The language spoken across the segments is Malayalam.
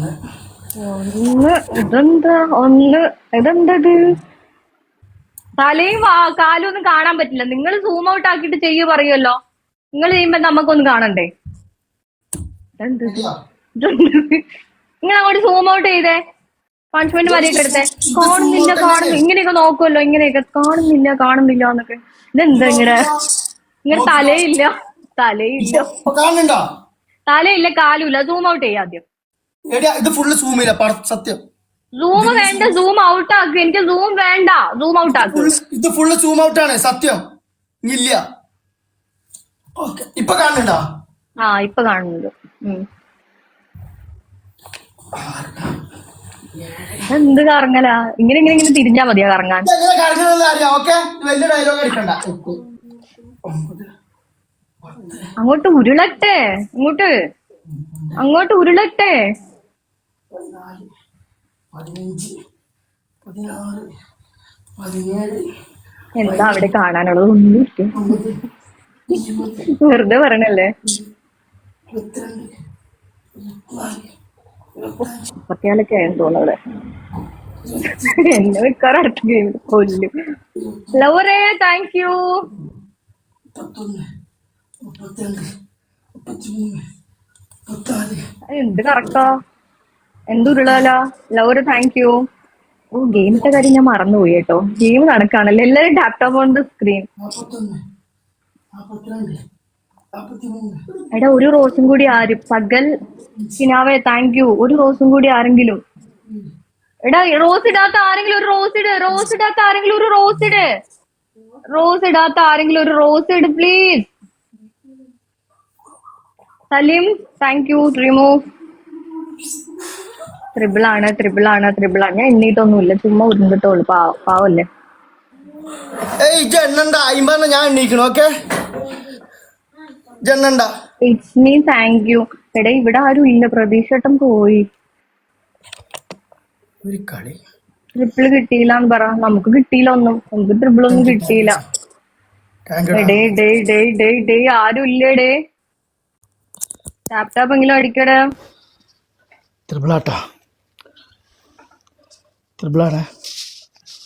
ഒന്ന് ഒന്ന് ഇതെന്താ? ഒന്ന് ഇതെന്തത്? തലയും കാലും ഒന്നും കാണാൻ പറ്റില്ല. നിങ്ങൾ സൂം ഔട്ട് ആക്കിയിട്ട് ചെയ്യൂ പറയുമല്ലോ. നിങ്ങൾ ചെയ്യുമ്പോ നമുക്കൊന്ന് കാണണ്ടേ? നിങ്ങൾ അങ്ങോട്ട് സൂം ഔട്ട് ചെയ്തേ. പണിഷ്മെന്റ് വരെയൊക്കെ എടുത്തേ. കാണുന്നില്ല കാണുന്നു ഇങ്ങനെയൊക്കെ നോക്കുമല്ലോ ഇങ്ങനെയൊക്കെ. കാണുന്നില്ല കാണുന്നില്ല എന്നൊക്കെ. ഇതെന്താ ഇങ്ങനെ? ഇങ്ങനെ തലയില്ല. തലയില്ല. തലയില്ല കാലുമില്ല. സൂം ഔട്ട് ചെയ്യാം ആദ്യം. എടിയാ ഇത് ഫുള്ള് സൂമില്ല സത്യം. സൂം വേണ്ട സൂം ഔട്ട് ആക്ക്. എനിക്ക് സൂം വേണ്ട. സൂം ഔട്ട് ആക്ക്. ഇത് ഫുള്ള് സൂം ഔട്ട് ആണ് സത്യം. ഇല്ല. ഇപ്പൊ കാണുന്നുണ്ടോ? ആ ഇപ്പൊ കാണുന്നുണ്ട്. എന്ത് കറങ്ങലാ? ഇങ്ങനെ ഇങ്ങനെ ഇങ്ങനെ തിരിഞ്ഞാ മതിയാ കറങ്ങാൻ? വലിയ ഡയലോഗ് അടിക്കണ്ട അങ്ങോട്ട് ഉരുളട്ടെ. അങ്ങോട്ട്. അങ്ങോട്ട് ഉരുളട്ടെ. പതിനാല് പതിനഞ്ച് പതിനാറ് പതിനേഴ് എന്താ അവിടെ കാണാനുള്ളത്? ഒന്നും വെറുതെ പറയണല്ലേ? മുപ്പത്തിയാലൊക്കെ ആയെന്ന് തോന്നുന്നു അവിടെ. എന്നെ വെക്കാറ് അടുത്ത ഗെയിം കൊല്ലും. ലവറേ താങ്ക് യു എന്ത് കറക്റ്റാ എന്ത് ഉരുളാല? ലവറ് താങ്ക് യു ഓ ഗെയിമിന്റെ കാര്യം ഞാൻ മറന്നുപോയി കേട്ടോ. ഗെയിം നടക്കാണല്ലോ? എല്ലാരും ലാപ്ടോപ്പ് ഓൺ ദ സ്ക്രീൻ എടാ ഒരു റോസും കൂടി ആര്? പകൽ കിനാവേ താങ്ക് യു ഒരു റോസും കൂടി ആരെങ്കിലും? എടാ റോസ് ഇടാത്ത ആരെങ്കിലും ഒരു റോസ് ഇട്. റോസ് ഇടാത്ത ആരെങ്കിലും ഒരു റോസ് ഇട്. റോസ് ഇടാത്ത ആരെങ്കിലും ഒരു rose it please Saleem thank you remove triple ആണ് ട്രിബിൾ ആണ് ട്രിബിൾ ആണ്. ഞാൻ എണ്ണീട്ടൊന്നുമില്ല. ചുമ്മാ ഉരുണ്ടിട്ടോളൂ. പാവ പാവല്ലേ? ഏയ് ജണ്ണണ്ട അയിമ്പന്ന ഞാൻ എണ്ണീക്കണം ഓക്കെ? ജണ്ണണ്ട ഇറ്റ്സ് മീ താങ്ക് യു എടാ ഇവിടെ ആരും ഇല്ല. പ്രതീക്ഷട്ടം പോയി. ഒരു കളി. ട്രിപ്പിൾ കിട്ടിയില്ല എന്ന് പറ. നമുക്ക് കിട്ടിയില്ല ഒന്നും. നമുക്ക് ട്രിപ്പിൾ ഒന്നും കിട്ടിയില്ല. ഡേ ഡേ ഡേ ഡേ ഡേ ആരും ഇല്ലേടേ ലാപ്ടോപ്പ് എങ്കിലും അടിക്കടേ. ത്രിപിളാട്ടാ ത്രിപിളാണ്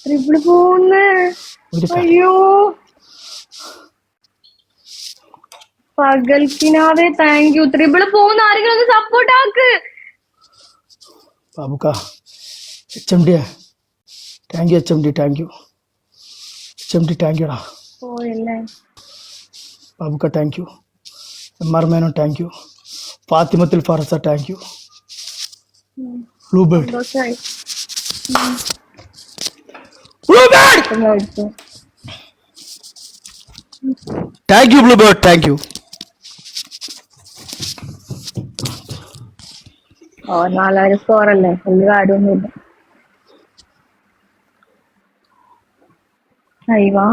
ട്രിപ്പിൾ പോന്ന് അയ്യോ. പകൽക്കിനാവേ താങ്ക് യു ട്രിപ്പിൾ പോകുന്ന ആരെങ്കിലും ഒന്ന് സപ്പോർട്ട് ആക്ക്. Babukka H M D thank you H M D thank you H M D thank യുടാ Babukka thank you M R Menon thank you ഫാത്തിമത്തിൽ Farsa thank you blue bird thank you blue bird thank you ഓ നാലായിരം സ്കോർ അല്ലേ? വലിയ കാര്യമൊന്നുമില്ല. അയ്യവാ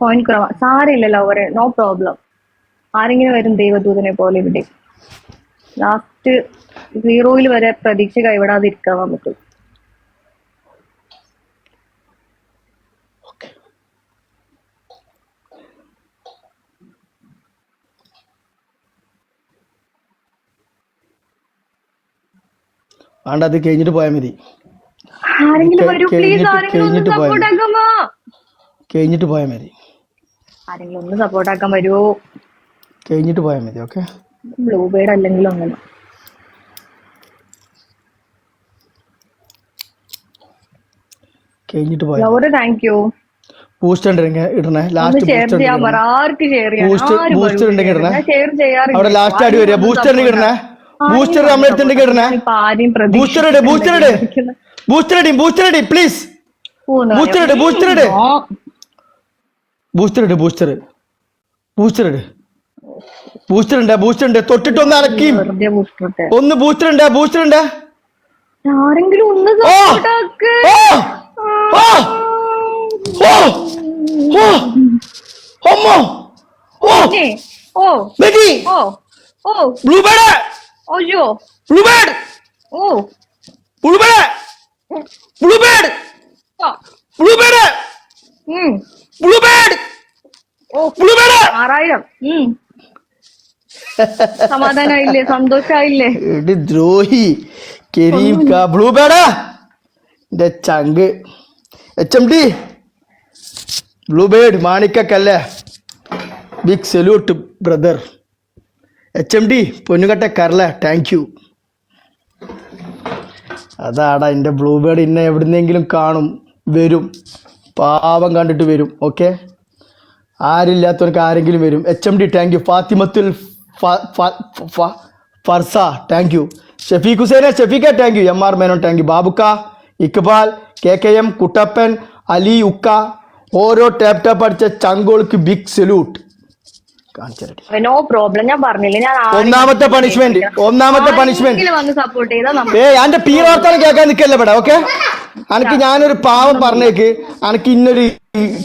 പോയിന്റ് കുറവാ. സാരില്ലല്ലോ അവരെ നോ പ്രോബ്ലം ആരെങ്കിലും വരും ദൈവദൂതനെ പോലെ ഇവിടെ. ലാസ്റ്റ് സീറോയിൽ വരെ പ്രതീക്ഷ കൈവിടാതിരിക്കാൻ നമുക്ക് വേണ്ട അത് കഴിഞ്ഞിട്ട് പോയാൽ മതി. ആരെങ്കിലും കെ- പ്ലീസ് കഴിഞ്ഞിട്ട്- ആരെങ്കിലും സപ്പോർട്ട് പോയാൽ ആക്കാമോ? കഴിഞ്ഞിട്ട് പോയാൽ മതി. ആരെങ്കിലും ഒന്ന് സപ്പോർട്ട് ആക്കാൻ വരുമോ കഴിഞ്ഞിട്ട് പോയാൽ മതി ഓക്കെ ബ്ലൂ ബേർഡ് അല്ലെങ്കിലും അങ്ങനെ. കഴിഞ്ഞിട്ട് പോയാൽ ലവറ് താങ്ക് യു ബൂസ്റ്റർ ഉണ്ടെങ്കിൽ ഇടണേ. ഒന്ന് ലാസ്റ്റ് ഷെയർ ബൂസ്റ്റർ ചെയ്യാൻ? പറ ആർക്ക് ഷെയർ ഉണ്ടെങ്കിൽ ഇടണേ. ഞാൻ ഷെയർ ചെയ്യാറില്ല. ലാസ്റ്റ് അടി വരിക? ബൂസ്റ്റർ ഉണ്ടെങ്കിൽ ഇടണേ. ബൂസ്റ്റർ നമ്മുടെ അടുത്തുണ്ടെങ്കിൽ ഇടണേ. ഇപ്പൊ ആരെയും ബൂസ്റ്റർ ഇട് ബൂസ്റ്റർ ഇട്. ബൂസ്റ്റർ ഇടി ബൂസ്റ്റർ ഇടി പ്ലീസ് ബൂസ്റ്റർ ഇട് ബൂസ്റ്റർ ഇട്. ബൂസ്റ്റർ ഇട് ബൂസ്റ്റർ ബൂസ്റ്റർ ഇട്. ബൂസ്റ്റർ ഉണ്ട് ബൂസ്റ്റർ ഉണ്ട് തൊട്ടിട്ട് ഒന്ന് വെറുതെ ഇട്ടെ. ഒന്ന് ബൂസ്റ്റർ ഉണ്ട് ബൂസ്റ്റർ ഉണ്ട് ആരെങ്കിലും ഒന്ന്! ആക്ക്. ഓ! അമ്മോ! ഓ! ഓ. ബെറ്റി ഓ. ഓ. ബ്ലൂ ബേർഡ് അയ്യോ. ബ്ലൂ ബേർഡ് ഓ. Blue bird blue bird blue bird blue bird ഓ. ബ്ലൂ ബേർഡ് ആറായിരം സമാധാനായില്ലേ? സന്തോഷായില്ലേ? ദ്രോഹി. കരീം ബ്ലൂ ബേഡാ എന്റെ ചങ്ക്. H M D bluebird മാണിക്കല്ല big salute brother H M D പൊന്നുകട്ട കർല താങ്ക് യു അതാടാ എന്റെ ബ്ലൂബേർഡ് ഇന്നെ എവിടുന്നെങ്കിലും കാണും വരും. പാവം കണ്ടിട്ട് വരും ഓക്കെ ആരില്ലാത്തവർക്ക് ആരെങ്കിലും വരും. H M D thank you Fathimathul Farsa thank you Shafeeq Husaina Shafeeqa thank you M R Menon thank you Babukka Iqbal K K M Kuttappan Ali ഉക്ക ഓരോ ടാപ്പ് ടാപ്പ് അടിച്ച ചങ്കോൾക്ക് ബിഗ് സല്യൂട്ട് നോ പ്രോബ്ലം ഞാൻ പറഞ്ഞില്ല? ഞാൻ ഒന്നാമത്തെ പണിഷ്മെന്റ് ഒന്നാമത്തെ പണിഷ്മെന്റ് സപ്പോർട്ട് ചെയ്താൽ ഏ എന്റെ പി വാർത്തകൾ കേൾക്കാൻ നിൽക്കല്ലേ ഇവിടെ ഓക്കെ അനക്ക് ഞാനൊരു പാവം പറഞ്ഞേക്ക്. അനക്ക് ഇന്നൊരു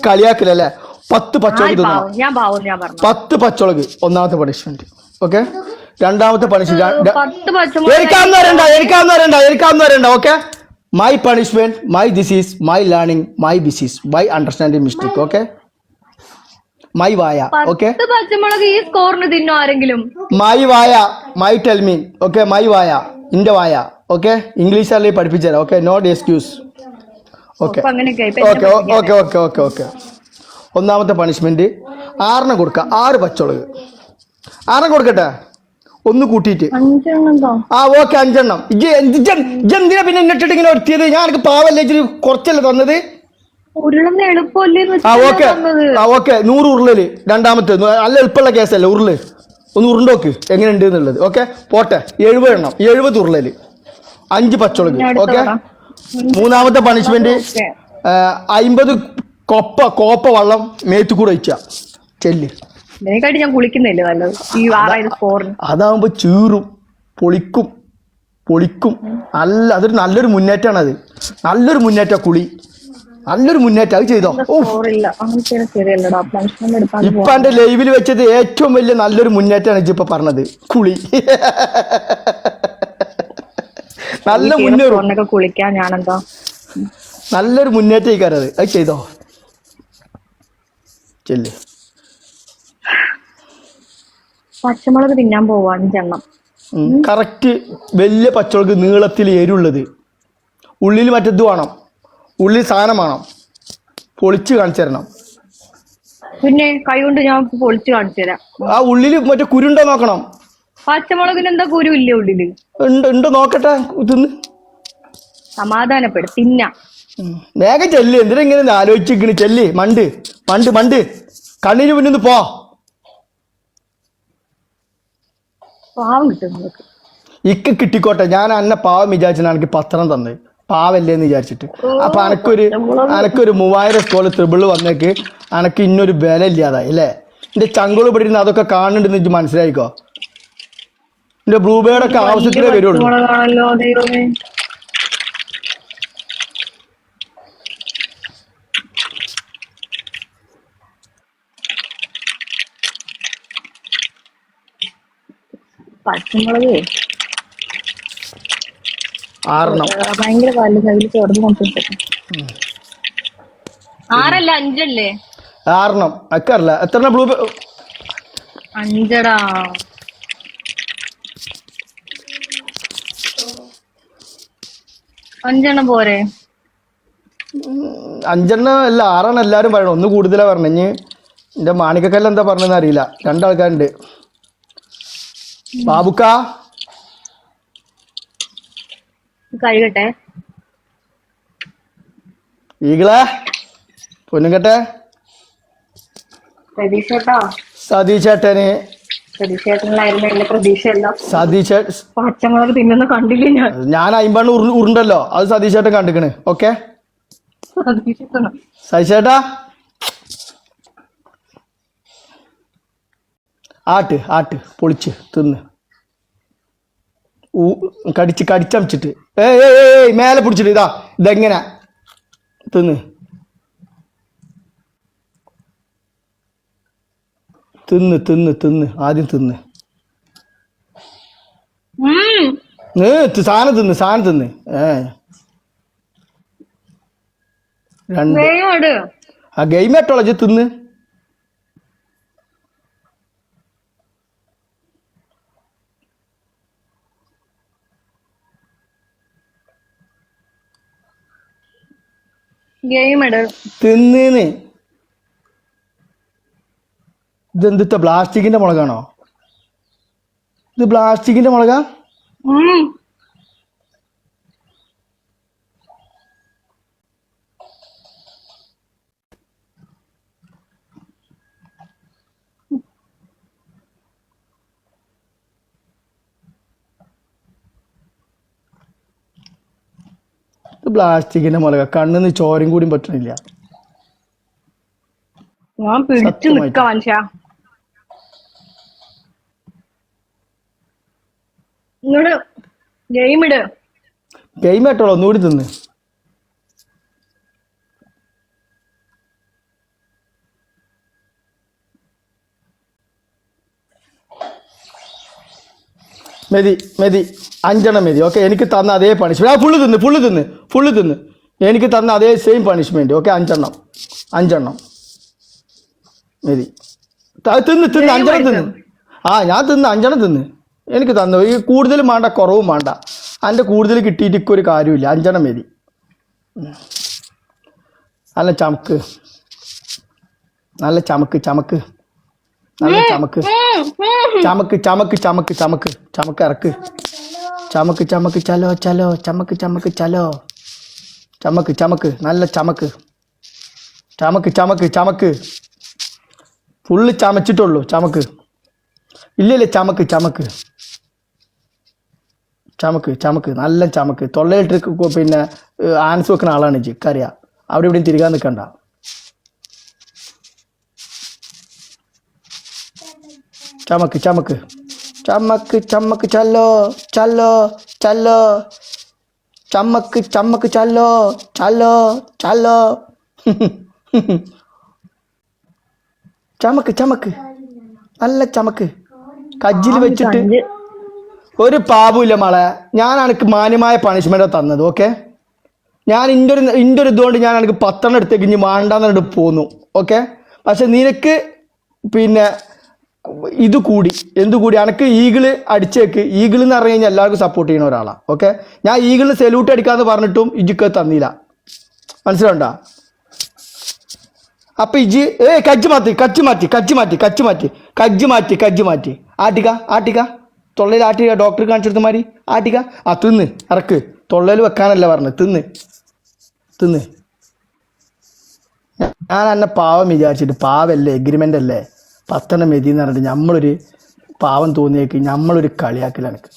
കളിയാക്കില്ലല്ലേ കളിയാക്കലല്ലേ? പത്ത് പറഞ്ഞു. പത്ത് പച്ചമുളക് ഒന്നാമത്തെ പണിഷ്മെന്റ് ഓക്കെ രണ്ടാമത്തെ പണിഷ്മെന്റ് എനിക്കാന്ന് വരണ്ട എനിക്കാന്ന് വരണ്ട എനിക്കാന്ന് വരണ്ട okay my punishment my disease my learning my ബിസീസ് my understanding mistake okay my വായ ഓക്കെ പച്ചമുളക് ഈ സ്കോറിന് തിന്നോ ആരെങ്കിലും? മൈ വായ മൈ ടെൽമീൻ ഓക്കെ മൈ വായ ഇന്റെ വായ ഓക്കെ ഇംഗ്ലീഷ് അല്ലേ പഠിപ്പിച്ചുതരാം okay not excuse okay okay okay okay okay okay ഒന്നാമത്തെ പണിഷ്മെന്റ് ആറിന് കൊടുക്കുക ആറ് പച്ചമുളക്. ആറിന് കൊടുക്കട്ടെ? ഒന്ന് കൂട്ടിയിട്ട്. അഞ്ചെണ്ണം ആ ഓക്കെ അഞ്ചെണ്ണം. എന്തിനാ പിന്നെ എന്നിട്ടിട്ട് ഇങ്ങനെ ഒരുത്തിയത് ഞാൻ എനിക്ക് പാവല്ലേ ഇച്ചിരി കുറച്ചല്ലേ തന്നത്? ആ ഓക്കെ. ആ ഓക്കെ. നൂറ് ഉരുളൽ രണ്ടാമത്തെ. നല്ല എളുപ്പമുള്ള കേസല്ലേ ഉരുൾ? ഒന്ന് ഉരുണ്ടോക്ക് എങ്ങനെയുണ്ട് എന്നുള്ളത്. ഓക്കെ പോട്ടെ. എഴുപത് എണ്ണം. എഴുപത് ഉരുളൽ. അഞ്ച് പച്ചമുളക്. ഓക്കെ? മൂന്നാമത്തെ പണിഷ്മെന്റ്. അമ്പത് കൊപ്പ കോപ്പ വള്ളം മേത്തുകൂടെ വെച്ചാ ഒഴിച്ച. ചെല്ല്. ഇതിനെക്കാട്ടി ഞാൻ കുളിക്കുന്നില്ലേ നല്ലത്? ഈ ആറായിരം സ്കോറിന് അതാവുമ്പോ ചീറും പൊളിക്കും പൊളിക്കും. നല്ല അതൊരു നല്ലൊരു മുന്നേറ്റമാണ് അത് നല്ലൊരു മുന്നേറ്റ കുളി. നല്ലൊരു മുന്നേറ്റം അത് ചെയ്തോ? ഇപ്പൊ എന്റെ ലൈവിൽ വെച്ചത് ഏറ്റവും വലിയ നല്ലൊരു മുന്നേറ്റമാണ് ഇപ്പൊ പറഞ്ഞത്. കുളി. നല്ല മുന്നേറും. കുളിക്കാൻ ഞാനെന്താ? നല്ലൊരു മുന്നേറ്റം അത് അത് ചെയ്തോ? ചെല്ല്. പച്ചമുളക് തിന്നാൻ പോവാണ് ചെണ്ണം കറക്റ്റ് വലിയ പച്ചമുളക് നീളത്തിൽ എരുള്ളത് ഉള്ളിൽ മറ്റത് വേണം. ഉള്ളിൽ സാധനം വേണം. പൊളിച്ച് കാണിച്ചു തരണം. പിന്നെ കൈ കൊണ്ട് ഞാൻ പൊളിച്ച് കാണിച്ചു തരാം. ആ ഉള്ളിൽ മറ്റേ കുരുണ്ടോ നോക്കണം. പച്ചമുളകിന് എന്താ കുരു ഇല്ല ഉള്ളിൽ? ഉണ്ട് ഉണ്ട് നോക്കട്ടെ തിന്ന്. സമാധാനപ്പെടും തിന്ന. വേഗം ചെല്ല് എന്തിനാ ഇങ്ങനെ ആലോചിച്ചിരിക്കണ് ചെല്ല്? മണ്ട് മണ്ട് മണ്ട്. കണ്ണിന് മുന്നിൽ പോ. പാവം കിട്ടും നിങ്ങൾക്ക് ഇക്ക് കിട്ടിക്കോട്ടെ. ഞാൻ അന്നെ പാവം വിചാരിച്ചാണ് എനിക്ക് പത്രം തന്നത് പാവല്ലേന്ന് വിചാരിച്ചിട്ട്. അപ്പൊ അനക്കൊരു അനക്കൊരു മൂവായിരം സ്കോൾ ത്രിബിൾ വന്നേക്ക് അനക്ക് ഇന്നൊരു വില ഇല്ലാതായി അല്ലേ? എന്റെ ചങ്കൾ പിടിക്കുന്ന അതൊക്കെ കാണുന്നുണ്ടെന്ന് എനിക്ക് മനസ്സിലായിക്കോ? എന്റെ ബ്ലൂബേർഡ് ഒക്കെ ആവശ്യത്തിലേ വരുള്ളൂ. പച്ചമുളകേ. ആറെണ്ണം. ഭയങ്കര കയ്യിൽ ചേർന്ന് കൊണ്ടിട്ട്. ആറല്ല അഞ്ചല്ലേ? ആറെണ്ണം. അക്കറില്ല എത്ര ബ്ലൂ അഞ്ചടാ. അഞ്ചെണ്ണം പോരെ. അഞ്ചെണ്ണം അല്ല ആറെണ്ണം എല്ലാരും പറയണം. ഒന്ന് കൂടുതലാ പറഞ്ഞു. ഇനി എന്റെ മാണിക്കക്കല്ല എന്താ പറഞ്ഞെന്ന് അറിയില്ല. രണ്ടാൾക്കാരുണ്ട്. ബാബുക്ക? കഴുകട്ടെ. ഈകളെ പൊന്നുകട്ടെ? പച്ചമുളക് തിന്നുന്ന കണ്ടില്ല ഞാൻ? ഞാൻ അയിമ്പാണ് ഉരു ഉരുണ്ടല്ലോ. അത് സതീശേട്ടൻ കണ്ടിക്കണ്. ഓക്കെ? പ്രതീക്ഷിക്കണം ആട്ട് ആട്ട് പൊളിച്ച് തിന്ന്. കടിച്ച് കടിച്ചമിച്ചിട്ട്. ഏയ് ഏയ് ഏയ് മേലെ പിടിച്ചിട്ട് ഇതാ ഇതെങ്ങനെ? തിന്ന്. തിന്ന് തിന്ന് തിന്ന് ആദ്യം തിന്ന്. സാധനം തിന്ന് സാധനം തിന്ന്. ഏ. രണ്ട്. ആ ഗെയിം എട്ടോളജ് തിന്ന്. ഗെയിം തിന്നീന്ന്. ഇതെന്തിത്ത പ്ലാസ്റ്റിക്കിന്റെ മുളകാണോ? ഇത് പ്ലാസ്റ്റിക്കിന്റെ മുളകാ? പ്ലാസ്റ്റിക്കിന്റെ മുലക കണ്ണിന്ന് ചോരയും കൂടി പറ്റണില്ല. ഞാൻ പിടിച്ചു സത്യമായിട്ടും. നിക്ക മനുഷ്യ. ഇങ്ങോട്ട് ഗെയിം ഇട്. ഗെയിം കേട്ടോളൂ ഒന്നുകൂടി തിന്ന്. മെതി മെതി. അഞ്ചെണ്ണം മതി. ഓക്കെ എനിക്ക് തന്ന അതേ പണിഷ്മെന്റ് ആ ഫുള്ള് തിന്ന് ഫുള്ള് തിന്ന് ഫുള്ള് തിന്ന്. എനിക്ക് തന്ന അതേ സെയിം പണിഷ്മെന്റ് ഓക്കെ അഞ്ചെണ്ണം അഞ്ചെണ്ണം മതി. തിന്ന് തിന്ന് അഞ്ചെണ്ണം തിന്ന്. ആ ഞാൻ തിന്ന് അഞ്ചെണ്ണം തിന്ന്. എനിക്ക് തന്നു. ഈ കൂടുതലും വേണ്ട കുറവും വേണ്ട. അതിന്റെ കൂടുതൽ കിട്ടിയിട്ട് ഇക്കൊരു കാര്യമില്ല. അഞ്ചെണ്ണം മതി. നല്ല ചമക്ക്. നല്ല ചമക്ക് ചമക്ക്. നല്ല ചമക്ക്. ചമക്ക് ചമക്ക് ചമക്ക് ചമക്ക് ചമക്ക് ഇറക്ക്. ചമക്ക് ചമക്ക് ചലോ ചലോ ചമക്ക് ചമക്ക് ചലോ. ചമക്ക് ചമക്ക് നല്ല ചമക്ക്. ചമക്ക് ചമക്ക് ചമക്ക്. ഫുള്ള് ചമച്ചിട്ടുള്ളൂ ചമക്ക്. ഇല്ലല്ലേ ചമക്ക് ചമക്ക്. ചമക്ക് ചമക്ക് നല്ല ചമക്ക്. തൊള്ളയിലിട്ട് കു- പിന്നെ ആൻസ് വെക്കുന്ന ആളാണ് ജിക്കറിയ അവിടെ ഇവിടെയും തിരികാൻ നിൽക്കണ്ട ചമക്ക് ചമക്ക്. ചമക്ക് ചമ്മക്ക് ചല്ലോ ചല്ലോ ചല്ലോ. ചമ്മക്ക് ചമ്മക്ക് ചല്ലോ ചല്ലോ ചല്ലോ. ചമക്ക് ചമക്ക് നല്ല ചമക്ക് കജ്ജിൽ വെച്ചിട്ട്. ഒരു പാപുല്ല മോളെ. ഞാൻ എനിക്ക് മാന്യമായ പണിഷ്മെന്റ് തന്നത് ഓക്കെ ഞാൻ ഇന്റെ ഒരു ഇന്റെ ഒരു ഇതുകൊണ്ട് ഞാൻ എനിക്ക് പത്തെണ്ണം എടുത്തേക്ക് ഇനി വേണ്ടാന്ന് പറഞ്ഞിട്ട് പോന്നു ഓക്കെ പക്ഷെ നിനക്ക് പിന്നെ ഇത് കൂടി. എന്തുകൂടി കൂടി? എനക്ക് ഈഗിൾ അടിച്ചേക്ക്. ഈഗിൾ എന്ന് പറഞ്ഞു കഴിഞ്ഞാൽ എല്ലാവർക്കും സപ്പോർട്ട് ചെയ്യുന്ന ഒരാളാണ് ഓക്കെ ഞാൻ ഈഗിളിന് സെല്യൂട്ട് അടിക്കാന്ന് പറഞ്ഞിട്ടും ഇജുക്ക് തന്നില്ല. മനസ്സിലുണ്ടോ അപ്പൊ ഇജി ഏ കജ്ജ് മാറ്റി കജ്ജ് മാറ്റി കജ്ജ് മാറ്റി കജ്ജ് മാറ്റി കജ്ജ് മാറ്റി കജ്ജ് മാറ്റി. ആട്ടിക്ക ആട്ടിക്ക. തൊള്ളയിൽ ആട്ടിക ഡോക്ടർ കാണിച്ചെടുത്ത മാതിരി. ആട്ടിക ആ തിന്ന്. ഇറക്ക്. തൊള്ളയിൽ വെക്കാനല്ല പറഞ്ഞു. തിന്ന്. തിന്ന്. ഞാൻ എന്നെ പാവം വിചാരിച്ചിട്ട്. പാവല്ലേ എഗ്രിമെന്റ് അല്ലേ? പത്തെണ്ണം മെതി എന്ന് പറഞ്ഞിട്ട് നമ്മളൊരു പാവം തോന്നിയേക്ക് നമ്മളൊരു കളിയാക്കൽ എനിക്ക്.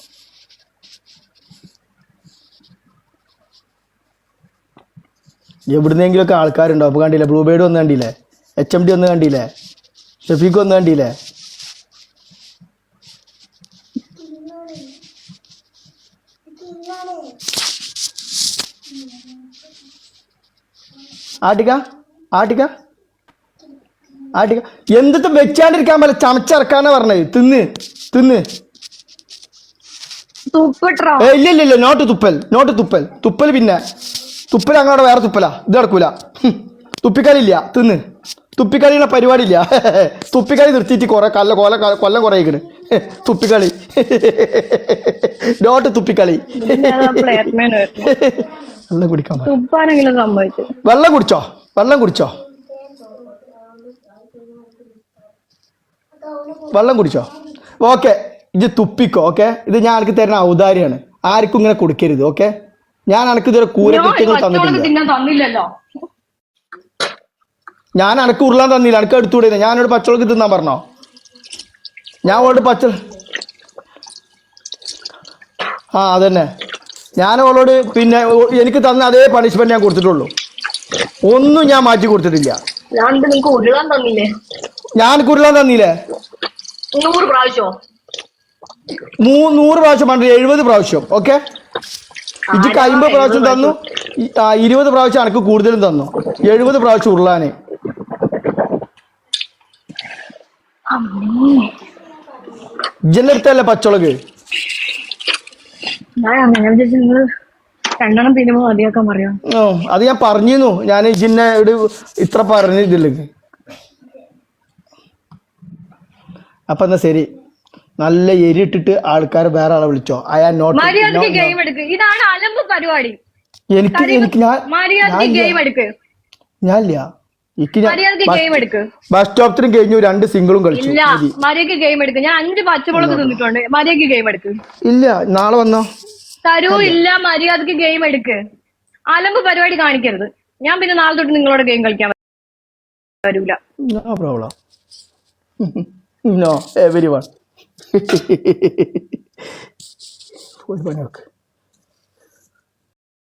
എവിടുന്നെങ്കിലുമൊക്കെ ആൾക്കാരുണ്ടോ അപ്പോൾ കണ്ടില്ലേ ബ്ലൂ ബേർഡ് വന്ന് കണ്ടില്ലേ എച്ച് എം ഡി ഒന്ന് കണ്ടില്ലേ ഷെഫീഖ് ഒന്ന് കണ്ടില്ലേ? ആട്ടിക്ക ആട്ടിക ആട്ടിക എന്തിട്ട് വെച്ചാണ്ടിരിക്കാൻ പറ്റില്ല? ചമച്ചിറക്കാനാ പറഞ്ഞത്. തിന്ന് തിന്ന്. ഇല്ല ഇല്ല ഇല്ല. Not തുപ്പൽ not തുപ്പൽ. തുപ്പൽ പിന്നെ. തുപ്പൽ അങ്ങോട്ട് വേറെ തുപ്പലാ. ഇത് നടക്കൂല. ഹും. തുപ്പിക്കളിയില്ല തിന്ന്. തുപ്പിക്കളിയുടെ പരിപാടിയില്ല. തുപ്പിക്കളി നിർത്തിയിട്ട് കുറെ കല്ല കൊല കൊല്ലം കുറയിക്കണ്. തുപ്പിക്കളി നോട്ട് തുപ്പിക്കളി വെള്ളം കുടിക്കാൻ വെള്ളം കുടിച്ചോ? വെള്ളം കുടിച്ചോ? വെള്ളം കുടിച്ചോ? ഓക്കെ ഇത് തുപ്പിക്കോ ഓക്കെ ഇത് ഞാൻ എനിക്ക് തരുന്ന ഔദാര്യാണ് ആർക്കും ഇങ്ങനെ കൊടുക്കരുത് ഓക്കെ ഞാൻ എനിക്ക് ഇതുവരെ കൂര കൃത്യങ്ങൾ തന്നിട്ടില്ല. ഞാൻ അനക്ക് ഉരുളാൻ തന്നില്ല അനക്ക് എടുത്തുകൂടെ ഞാനോട് പച്ചവളക്ക് തിന്നാൻ പറഞ്ഞോ? ഞാൻ അവളോട് പച്ച ആ അതന്നെ. ഞാൻ ഓളോട് പിന്നെ എനിക്ക് തന്ന അതേ പണിഷ്മെന്റ് ഞാൻ കൊടുത്തിട്ടുള്ളൂ. ഒന്നും ഞാൻ മാറ്റി കൊടുത്തിട്ടില്ല. ഞാൻ ഉരുളാൻ തന്നില്ലേ? ഞാൻ കുരുളാൻ തന്നില്ലേ? നൂറ് പ്രാവശ്യമോ മൂ നൂറ് പ്രാവശ്യം പണ്ട് എഴുപത് പ്രാവശ്യം ഓക്കെ? ഇജിക്ക് അമ്പത് പ്രാവശ്യം തന്നു. ഇരുപത് പ്രാവശ്യം അനക്ക് കൂടുതലും തന്നു. എഴുപത് പ്രാവശ്യം ഉരുളാന്. ജനത്തല്ലേ പച്ചളക് അത് ഞാൻ പറഞ്ഞിരുന്നു. ഞാൻ ഇജിന്നെ ഇത്ര ഇത്ര പറഞ്ഞിട്ടില്ലെങ്കിൽ അപ്പൊ എന്നാ ശരി. നല്ല എരി ഇട്ടിട്ട് ആൾക്കാർ വേറെ ആളെ വിളിച്ചോ. ഐ ആം നോട്ട് മര്യാദയ്ക്ക് ഗെയിം എടുക്ക്. ഇതാണ് അലമ്പ് പരിപാടി. എനിക്ക് എനിക്ക് ഞാൻ മര്യാദയ്ക്ക് ഗെയിം എടുക്ക്. ഞാൻ എടുക്ക്. ബസ് സ്റ്റോപ്പിനും കഴിഞ്ഞു. രണ്ട് സിംഗിളും കളിച്ചു. ഇല്ല. മര്യാദയ്ക്ക് ഗെയിം എടുക്ക്. ഞാൻ അഞ്ച് പച്ചമുളക് തിന്നിട്ടുണ്ട്. മര്യാദയ്ക്ക് ഗെയിം എടുക്ക്. ഇല്ല. നാളെ വന്നോ? തരൂ ഇല്ല. മര്യാദയ്ക്ക് ഗെയിം എടുക്ക്. അലമ്പ് പരിപാടി കാണിക്കരുത്. ഞാൻ പിന്നെ നാളെ തൊട്ട് നിങ്ങളോട് ഗെയിം കളിക്കാൻ വരൂല. പ്രോബ്ലം നോ എവരി വൺ ഒരു പണി നോക്ക്